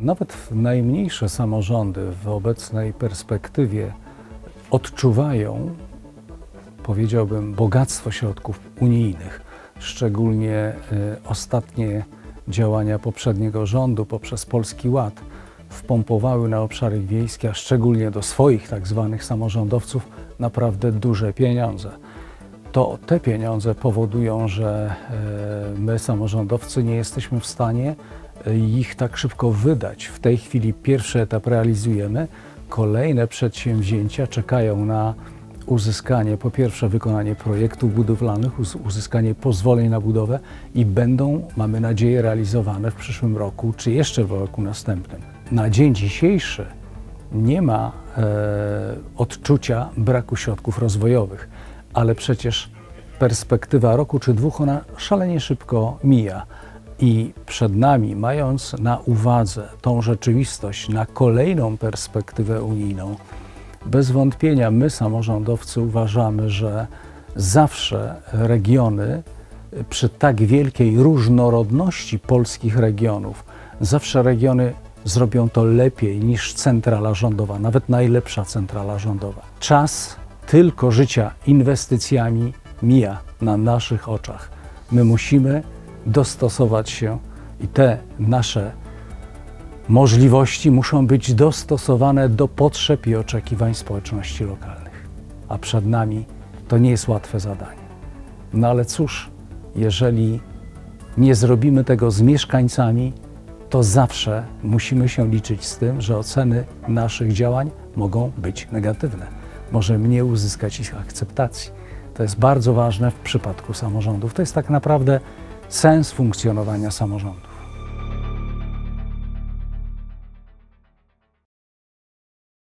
Nawet najmniejsze samorządy w obecnej perspektywie odczuwają, powiedziałbym, bogactwo środków unijnych. Szczególnie y, ostatnie działania poprzedniego rządu poprzez Polski Ład wpompowały na obszary wiejskie, a szczególnie do swoich tak zwanych samorządowców, naprawdę duże pieniądze. To te pieniądze powodują, że e, my, samorządowcy, nie jesteśmy w stanie e, ich tak szybko wydać. W tej chwili pierwszy etap realizujemy. Kolejne przedsięwzięcia czekają na uzyskanie, po pierwsze, wykonanie projektów budowlanych, uz- uzyskanie pozwoleń na budowę i będą, mamy nadzieję, realizowane w przyszłym roku, czy jeszcze w roku następnym. Na dzień dzisiejszy nie ma e, odczucia braku środków rozwojowych, ale przecież perspektywa roku czy dwóch, ona szalenie szybko mija. I przed nami, mając na uwadze tą rzeczywistość na kolejną perspektywę unijną, bez wątpienia my, samorządowcy, uważamy, że zawsze regiony przy tak wielkiej różnorodności polskich regionów, zawsze regiony zrobią to lepiej niż centrala rządowa, nawet najlepsza centrala rządowa. Czas tylko życia inwestycjami mija na naszych oczach. My musimy dostosować się i te nasze możliwości muszą być dostosowane do potrzeb i oczekiwań społeczności lokalnych. A przed nami to nie jest łatwe zadanie. No ale cóż, jeżeli nie zrobimy tego z mieszkańcami, to zawsze musimy się liczyć z tym, że oceny naszych działań mogą być negatywne. Możemy nie uzyskać ich akceptacji. To jest bardzo ważne w przypadku samorządów. To jest tak naprawdę sens funkcjonowania samorządów.